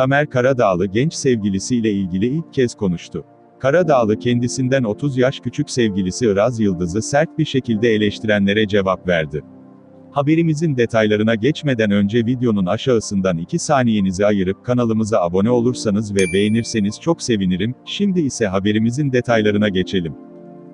Tamer Karadağlı genç sevgilisiyle ilgili ilk kez konuştu. Karadağlı kendisinden 30 yaş küçük sevgilisi Iraz Yıldız'ı sert bir şekilde eleştirenlere cevap verdi. Haberimizin detaylarına geçmeden önce videonun aşağısından 2 saniyenizi ayırıp kanalımıza abone olursanız ve beğenirseniz çok sevinirim, şimdi ise haberimizin detaylarına geçelim.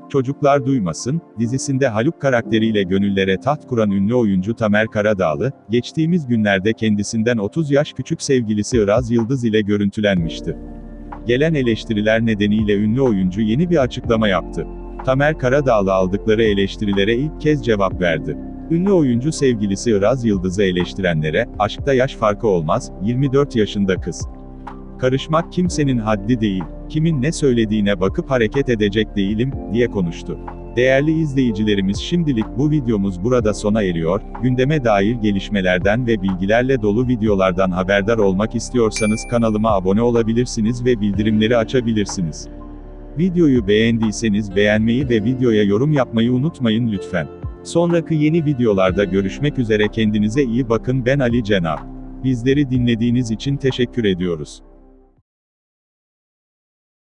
Çocuklar Duymasın, dizisinde Haluk karakteriyle gönüllere taht kuran ünlü oyuncu Tamer Karadağlı, geçtiğimiz günlerde kendisinden 30 yaş küçük sevgilisi Iraz Yıldız ile görüntülenmişti. Gelen eleştiriler nedeniyle ünlü oyuncu yeni bir açıklama yaptı. Tamer Karadağlı aldıkları eleştirilere ilk kez cevap verdi. Ünlü oyuncu sevgilisi Iraz Yıldız'ı eleştirenlere, aşkta yaş farkı olmaz, 24 yaşında kız. Karışmak kimsenin haddi değil, kimin ne söylediğine bakıp hareket edecek değilim, diye konuştu. Değerli izleyicilerimiz şimdilik bu videomuz burada sona eriyor, gündeme dair gelişmelerden ve bilgilerle dolu videolardan haberdar olmak istiyorsanız kanalıma abone olabilirsiniz ve bildirimleri açabilirsiniz. Videoyu beğendiyseniz beğenmeyi ve videoya yorum yapmayı unutmayın lütfen. Sonraki yeni videolarda görüşmek üzere kendinize iyi bakın ben Ali Cenab. Bizleri dinlediğiniz için teşekkür ediyoruz.